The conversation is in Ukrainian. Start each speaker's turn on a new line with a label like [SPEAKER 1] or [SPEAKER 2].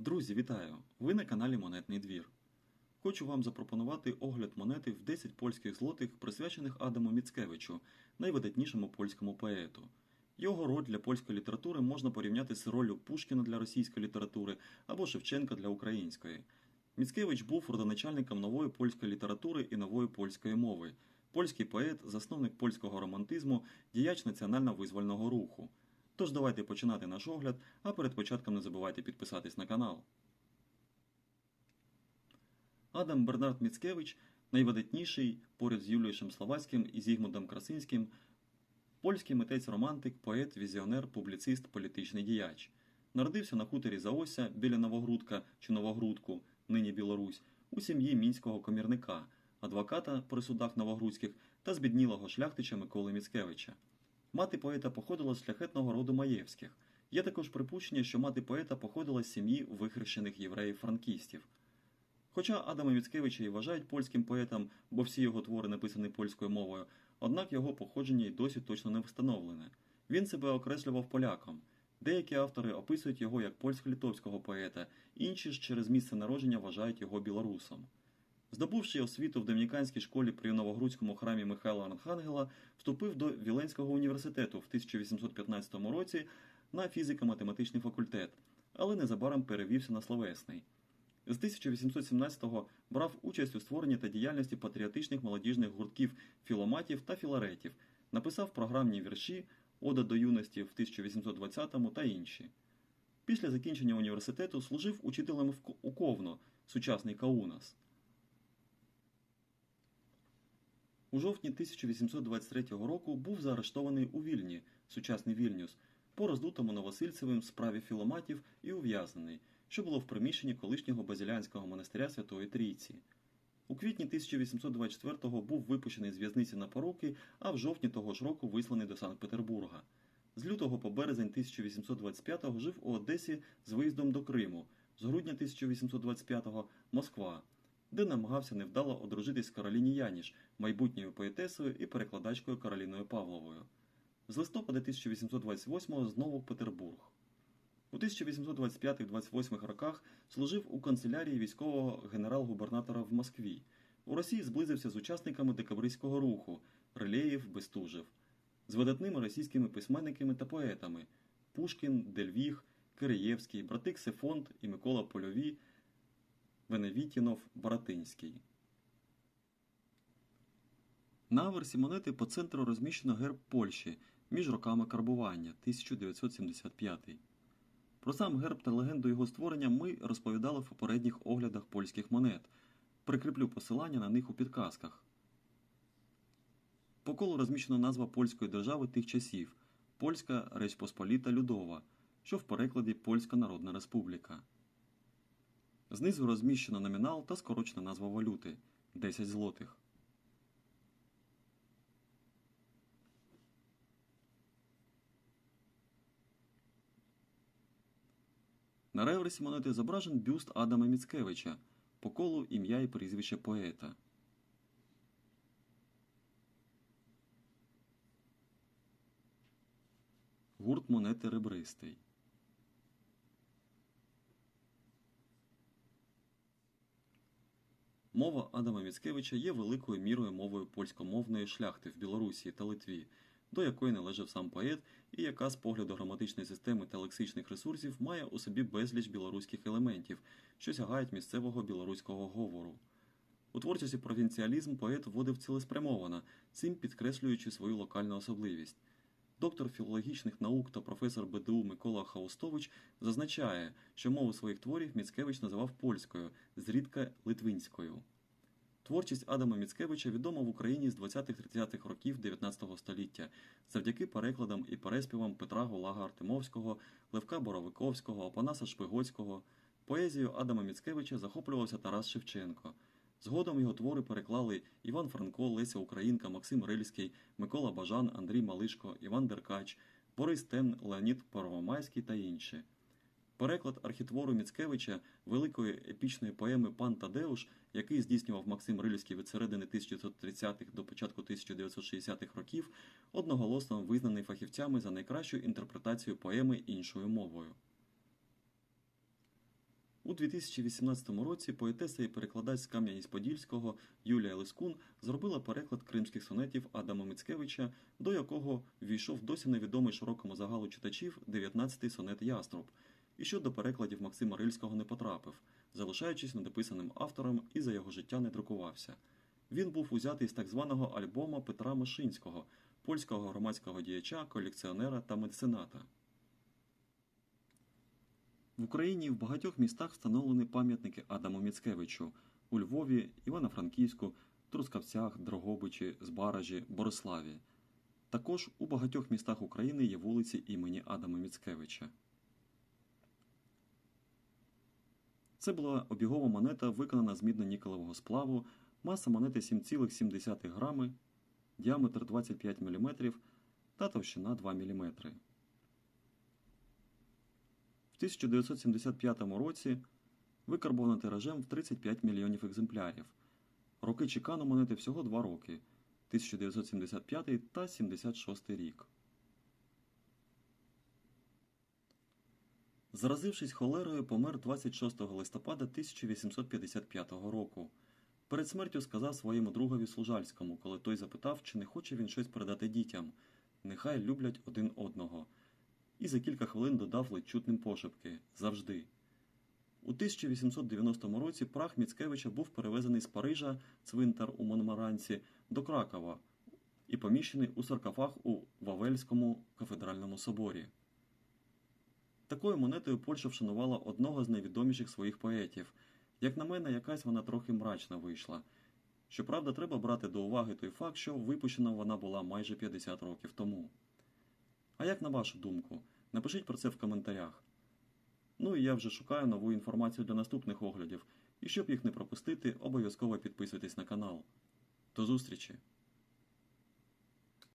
[SPEAKER 1] Друзі, вітаю! Ви на каналі Монетний двір. Хочу вам запропонувати огляд монети в 10 польських злотих, присвячених Адаму Міцкевичу, найвидатнішому польському поету. Його роль для польської літератури можна порівняти з роллю Пушкіна для російської літератури або Шевченка для української. Міцкевич був родоначальником нової польської літератури і нової польської мови, польський поет, засновник польського романтизму, діяч національно-визвольного руху. Тож давайте починати наш огляд, а перед початком не забувайте підписатись на канал. Адам Бернард Міцкевич найвидатніший поряд з Юлієшем Словацьким і Зігмундом Красинським, польський митець-романтик, поет, візіонер, публіцист, політичний діяч. Народився на хуторі Заося біля Новогрудка чи Новогрудку, нині Білорусь, у сім'ї мінського комірника, адвоката при судах новогрудських та збіднілого шляхтича Миколи Міцкевича. Мати поета походила з шляхетного роду Маєвських. Є також припущення, що мати поета походила з сім'ї вихрещених євреїв-франкістів. Хоча Адама Міцкевича і вважають польським поетом, бо всі його твори написані польською мовою, однак його походження й досі точно не встановлене. Він себе окреслював поляком. Деякі автори описують його як польсько-литовського поета, інші ж через місце народження вважають його білорусом. Здобувши освіту в домініканській школі при Новогрудському храмі Михайла Архангела, вступив до Віленського університету в 1815 році на фізико-математичний факультет, але незабаром перевівся на словесний. З 1817-го брав участь у створенні та діяльності патріотичних молодіжних гуртків філоматів та філаретів, написав програмні вірші Ода до юності в 1820-му та інші. Після закінчення університету служив учителем в Ко- у Ковно, сучасний Каунас. У жовтні 1823 року був заарештований у Вільні, сучасний Вільнюс, по роздутому Новосильцевим справі філоматів і ув'язнений, що було в приміщенні колишнього базілянського монастиря Святої Трійці. У квітні 1824-го був випущений з в'язниці на поруки, а в жовтні того ж року висланий до Санкт-Петербурга. З лютого по березень 1825-го жив у Одесі з виїздом до Криму, з грудня 1825-го – Москва, де намагався невдало одружитись Кароліні Яніш, майбутньою поетесою і перекладачкою Кароліною Павловою. З листопада 1828-го знову в Петербург. У 1825-28 роках служив у канцелярії військового генерал-губернатора в Москві. У Росії зблизився з учасниками декабристського руху Релєєв, Бестужев, з видатними російськими письменниками та поетами Пушкін, Дельвіг, Киреєвський, брати Ксефонт і Микола Польові, Веневітінов, Баратинський. На аверсі монети по центру розміщено герб Польщі між роками карбування 1975. Про сам герб та легенду його створення ми розповідали в попередніх оглядах польських монет. Прикріплю посилання на них у підказках. По колу розміщена назва польської держави тих часів Польська Речь Посполіта Людова, що в перекладі Польська Народна Республіка. Знизу розміщено номінал та скорочена назва валюти 10 злотих. На реверсі монети зображен бюст Адама Міцкевича, по колу ім'я і прізвище поета. Гурт монети ребристий. Мова Адама Міцкевича є великою мірою мовою польськомовної шляхти в Білорусі та Литві, до якої належав сам поет, і яка з погляду граматичної системи та лексичних ресурсів має у собі безліч білоруських елементів, що сягають місцевого білоруського говору. У творчості провінціалізм поет вводив цілеспрямовано, цим підкреслюючи свою локальну особливість. Доктор філологічних наук та професор БДУ Микола Хаустович зазначає, що мову своїх творів Міцкевич називав польською, зрідка литвинською. Творчість Адама Міцкевича відома в Україні з 20-30-х років 19 століття завдяки перекладам і переспівам Петра Гулага Артемовського, Левка Боровиковського, Опанаса Шпигоцького. Поезією Адама Міцкевича захоплювався Тарас Шевченко. Згодом його твори переклали Іван Франко, Леся Українка, Максим Рильський, Микола Бажан, Андрій Малишко, Іван Деркач, Борис Тен, Леонід Первомайський та інші. Переклад архітвору Міцкевича великої епічної поеми Пан Тадеуш, який здійснював Максим Рильський від середини 1930-х до початку 1960-х років, одноголосно визнаний фахівцями за найкращу інтерпретацію поеми іншою мовою. У 2018 році поетеса і перекладач з Кам'яність-Подільського Юлія Лискун зробила переклад кримських сонетів Адама Мицкевича, до якого ввійшов досі невідомий широкому загалу читачів 19-й сонет Яструб, і що до перекладів Максима Рильського не потрапив, залишаючись недописаним автором і за його життя не друкувався. Він був узятий з так званого альбома Петра Мишинського, польського громадського діяча, колекціонера та мецената. В Україні в багатьох містах встановлені пам'ятники Адаму Міцкевичу у Львові, Івано-Франківську, Трускавцях, Дрогобичі, Збаражі, Бориславі. Також у багатьох містах України є вулиці імені Адама Міцкевича. Це була обігова монета, виконана з мідно-нікелевого сплаву, маса монети 7,7 грами, діаметр 25 мм та товщина 2 мм. В 1975 році викарбована тиражем в 35 мільйонів екземплярів. Роки чекану монети всього 2 роки 1975 та 76 рік. Заразившись холерою, помер 26 листопада 1855 року. Перед смертю сказав своєму другові Служальському, коли той запитав, чи не хоче він щось передати дітям. Нехай люблять один одного. І за кілька хвилин додав ледь чутним пошепки завжди. У 1890 році прах Міцкевича був перевезений з Парижа, цвинтар у Монмаранці, до Кракова і поміщений у саркофаг у Вавельському кафедральному соборі. Такою монетою Польща вшанувала одного з найвідоміших своїх поетів. Як на мене, якась вона трохи мрачна вийшла. Щоправда, треба брати до уваги той факт, що випущена вона була майже 50 років тому. А як на вашу думку? Напишіть про це в коментарях. Ну і я вже шукаю нову інформацію для наступних оглядів, і щоб їх не пропустити, обов'язково підписуйтесь на канал. До зустрічі!